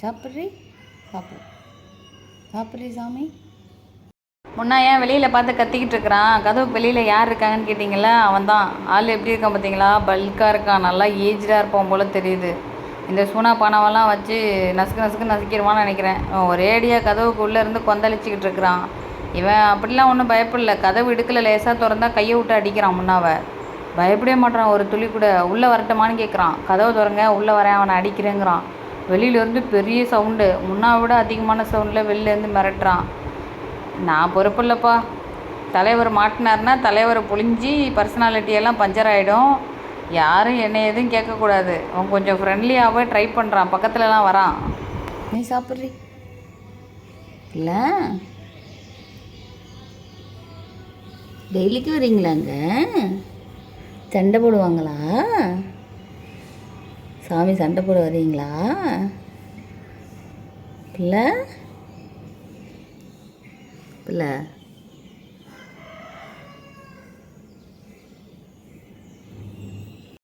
சாப்பிட்றி? சாப்பிடு. சாப்பிட்றி சாமி. முன்னா ஏன் வெளியில் பார்த்து கத்திக்கிட்டு இருக்கிறான்? கதவுக்கு வெளியில் யார் இருக்காங்கன்னு கேட்டிங்களா அவன் தான் ஆள் எப்படி இருக்கான் பார்த்தீங்களா? பல்காக இருக்கான். நல்லா ஏஜ்டாக இருப்பான் போல் தெரியுது. இந்த சூனா பானவெல்லாம் வச்சு நசுக்கு நசுக்கு நசுக்கிடுவான்னு நினைக்கிறேன். ஒரே ஒரேடியாக கதவுக்குள்ளே இருந்து கொந்தளிச்சிக்கிட்டு இருக்கிறான். இவன் அப்படிலாம் ஒன்றும் பயப்படல. கதவு இடுக்கல லேசாக திறந்தா கையை விட்டு அடிக்கிறான் முன்னாவை. பயப்படவே மாட்டான். ஒரு துளி கூட. உள்ளே வரட்டுமான்னு கேட்குறான். கதவு திறங்க உள்ளே வரேன் அவனை அடிக்கிறேங்கிறான். வெளியிலேருந்து பெரிய சவுண்டு முன்னா விட அதிகமான சவுண்டில் வெளிலேருந்து மிரட்டுறான். நான் பொறுப்பு இல்லைப்பா. தலைவர் மாட்டினார்னா தலைவரை புழிஞ்சி பர்சனாலிட்டியெல்லாம் பஞ்சர் ஆகிடும் யாரும் என்னை எதுவும் கேட்கக்கூடாது. அவன் கொஞ்சம் ஃப்ரெண்ட்லியாகவே ட்ரை பண்ணுறான் பக்கத்துலலாம் வரான். நீ சாப்பிட்றி. இல்லை. டெய்லிக்கு வரீங்களாங்க? சண்டை போடுவாங்களா? சாமி சண்டை போட வரீங்களா பிள்ளை? பிள்ளை.